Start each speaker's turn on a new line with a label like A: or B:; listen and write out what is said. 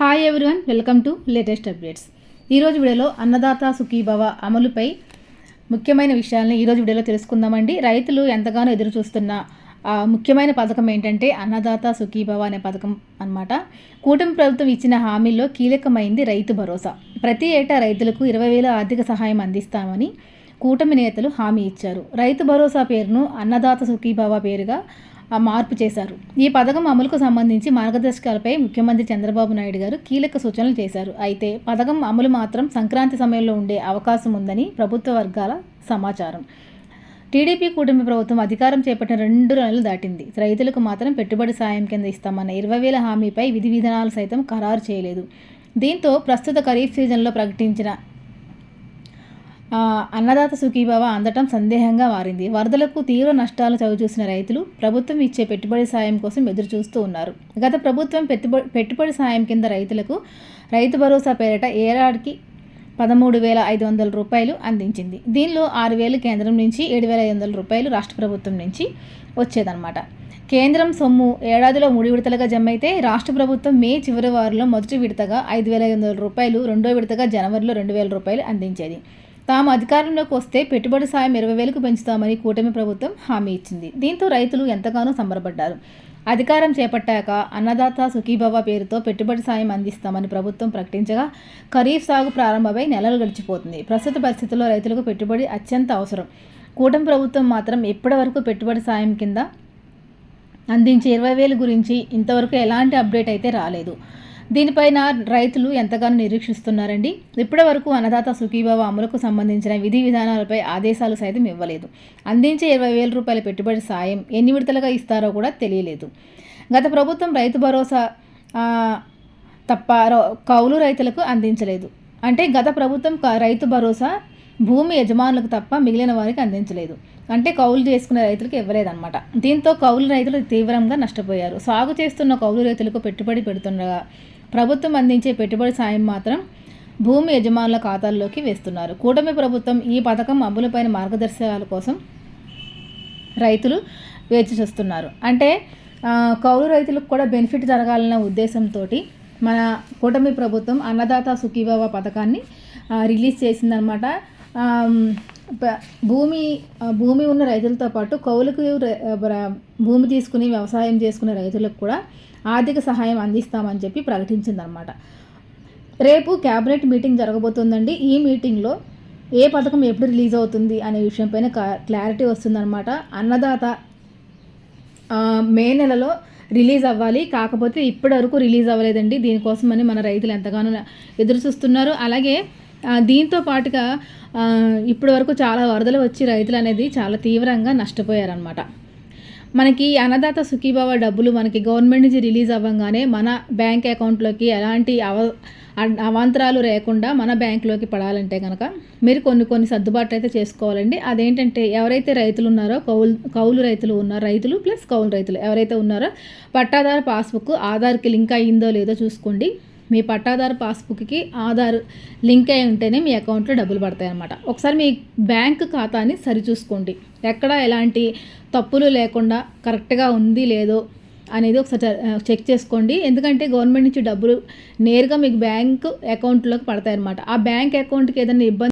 A: Hi everyone welcome to latest updates ఈరోజు వీడియోలో అన్నదాత సుఖీభవ అమలుపై ముఖ్యమైన విషయాలను ఈరోజు వీడియోలో తెలుసుకుందామండి. రైతులు ఎంతగానో ఎదురు చూస్తున్న ముఖ్యమైన పథకం ఏంటంటే అన్నదాత సుఖీభవ అనే పథకం అనమాట కూటమి ప్రభుత్వం ఇచ్చిన హామీల్లో కీలకమైంది రైతు భరోసా. ప్రతి ఏటా రైతులకు ఇరవై వేల ఆర్థిక సహాయం అందిస్తామని కూటమి నేతలు హామీ ఇచ్చారు. రైతు భరోసా పేరును అన్నదాత సుఖీభవ పేరుగా మార్పు చేశారు. ఈ పథకం అమలుకు సంబంధించి మార్గదర్శకాలపై ముఖ్యమంత్రి చంద్రబాబు నాయుడు గారు కీలక సూచనలు చేశారు. అయితే పథకం అమలు మాత్రం సంక్రాంతి సమయంలో ఉండే అవకాశం ఉందని ప్రభుత్వ వర్గాల సమాచారం. టీడీపీ కూటమి ప్రభుత్వం అధికారం చేపట్టిన రెండు నెలలు దాటింది. రైతులకు మాత్రం పెట్టుబడి సాయం కింద ఇస్తామన్న ఇరవై వేల హామీపై విధి విధానాలు సైతం ఖరారు చేయలేదు. దీంతో ప్రస్తుత ఖరీఫ్ సీజన్లో ప్రకటించిన అన్నదాత సుఖీభావ అందటం సందేహంగా మారింది. వరదలకు తీవ్ర నష్టాలు చవిచూసిన రైతులు ప్రభుత్వం ఇచ్చే పెట్టుబడి సాయం కోసం ఎదురు చూస్తూ ఉన్నారు. గత ప్రభుత్వం పెట్టుబడి పెట్టుబడి సాయం కింద రైతులకు రైతు భరోసా పేరిట ఏడాదికి పదమూడు వేల ఐదు వందల రూపాయలు అందించింది. దీనిలో ఆరు వేలు కేంద్రం నుంచి ఏడు వేల ఐదు వందల రూపాయలు రాష్ట్ర ప్రభుత్వం నుంచి వచ్చేదన్నమాట. కేంద్రం సొమ్ము ఏడాదిలో మూడు విడతలుగా జమ అయితే రాష్ట్ర ప్రభుత్వం మే చివరి వారంలో మొదటి విడతగా ఐదు వేల ఐదు వందల రూపాయలు రెండో విడతగా జనవరిలో రెండు వేల రూపాయలు అందించేది. తాము అధికారంలోకి వస్తే పెట్టుబడి సాయం ఇరవై వేలకు పెంచుతామని కూటమి ప్రభుత్వం హామీ ఇచ్చింది. దీంతో రైతులు ఎంతగానో సంబరపడ్డారు. అధికారం చేపట్టాక అన్నదాత సుఖీభవ పేరుతో పెట్టుబడి సాయం అందిస్తామని ప్రభుత్వం ప్రకటించగా ఖరీఫ్ సాగు ప్రారంభమై నెలలు గడిచిపోతుంది. ప్రస్తుత పరిస్థితుల్లో రైతులకు పెట్టుబడి అత్యంత అవసరం. కూటమి ప్రభుత్వం మాత్రం ఇప్పటి వరకు పెట్టుబడి సాయం కింద అందించే ఇరవై వేలు గురించి ఇంతవరకు ఎలాంటి అప్డేట్ అయితే రాలేదు. దీనిపైన రైతులు ఎంతగానో నిరీక్షిస్తున్నారండి. ఇప్పటి వరకు అన్నదాత సుఖీభావ అమలుకు సంబంధించిన విధి విధానాలపై ఆదేశాలు సైతం ఇవ్వలేదు. అందించే ఇరవై వేల రూపాయల పెట్టుబడి సాయం ఎన్ని విడతలుగా ఇస్తారో కూడా తెలియలేదు. గత ప్రభుత్వం రైతు భరోసా తప్ప కౌలు రైతులకు అందించలేదు. అంటే గత ప్రభుత్వం రైతు భరోసా భూమి యజమానులకు తప్ప మిగిలిన వారికి అందించలేదు. అంటే కౌలు చేసుకునే రైతులకు ఇవ్వలేదన్నమాట. దీంతో కౌలు రైతులు తీవ్రంగా నష్టపోయారు. సాగు చేస్తున్న కౌలు రైతులకు పెట్టుబడి పెడుతుండగా ప్రభుత్వం అందించే పెట్టుబడి సాయం మాత్రం భూమి యజమానుల ఖాతాల్లోకి వేస్తున్నారు. కూటమి ప్రభుత్వం ఈ పథకం అమలుపైన మార్గదర్శకాల కోసం రైతులు వేచి చూస్తున్నారు. అంటే కౌలు రైతులకు కూడా బెనిఫిట్ జరగాలన్న ఉద్దేశంతో మన కూటమి ప్రభుత్వం అన్నదాత సుఖీభావ పథకాన్ని రిలీజ్ చేసిందనమాట భూమి భూమి ఉన్న రైతులతో పాటు కౌలుకు భూమి తీసుకుని వ్యవసాయం చేసుకునే రైతులకు కూడా ఆర్థిక సహాయం అందిస్తామని చెప్పి ప్రకటించిందనమాట రేపు క్యాబినెట్ మీటింగ్ జరగబోతుందండి. ఈ మీటింగ్లో ఏ పథకం ఎప్పుడు రిలీజ్ అవుతుంది అనే విషయంపైన క్లారిటీ వస్తుందన్నమాట. అన్నదాత మే నెలలో రిలీజ్ అవ్వాలి. కాకపోతే ఇప్పటి వరకు రిలీజ్ అవ్వలేదండి. దీనికోసమని మన రైతులు ఎంతగానో ఎదురు చూస్తున్నారు అలాగే దీంతో పాటుగా ఇప్పటి వరకు చాలా వరదలు వచ్చి రైతులు అనేది చాలా తీవ్రంగా నష్టపోయారనమాట మనకి అన్నదాత సుఖీభావ డబ్బులు మనకి గవర్నమెంట్ నుంచి రిలీజ్ అవ్వగానే మన బ్యాంక్ అకౌంట్లోకి ఎలాంటి అవ అవాంతరాలు లేకుండా మన బ్యాంకులోకి పడాలంటే కనుక మీరు కొన్ని కొన్ని సర్దుబాట్లు అయితే చేసుకోవాలండి. అదేంటంటే ఎవరైతే రైతులు ఉన్నారో కౌలు కౌలు రైతులు ఉన్నారో రైతులు ప్లస్ కౌలు రైతులు ఎవరైతే ఉన్నారో పట్టాదారు పాస్బుక్ ఆధార్కి లింక్ అయ్యిందో లేదో చూసుకోండి. మీ పట్టాదారు పాస్బుక్కి ఆధార్ లింక్ అయి ఉంటేనే మీ అకౌంట్లో డబ్బులు పడతాయి అన్నమాట ఒకసారి మీ బ్యాంక్ ఖాతాని సరిచూసుకోండి. ఎక్కడ ఎలాంటి తప్పులు లేకుండా కరెక్ట్గా ఉంది లేదో అనేది ఒకసారి చెక్ చేసుకోండి. ఎందుకంటే గవర్నమెంట్ నుంచి డబ్బులు నేరుగా మీకు బ్యాంక్ అకౌంట్లోకి పడతాయి అన్నమాట ఆ బ్యాంక్ అకౌంట్కి ఏదైనా ఇబ్బంది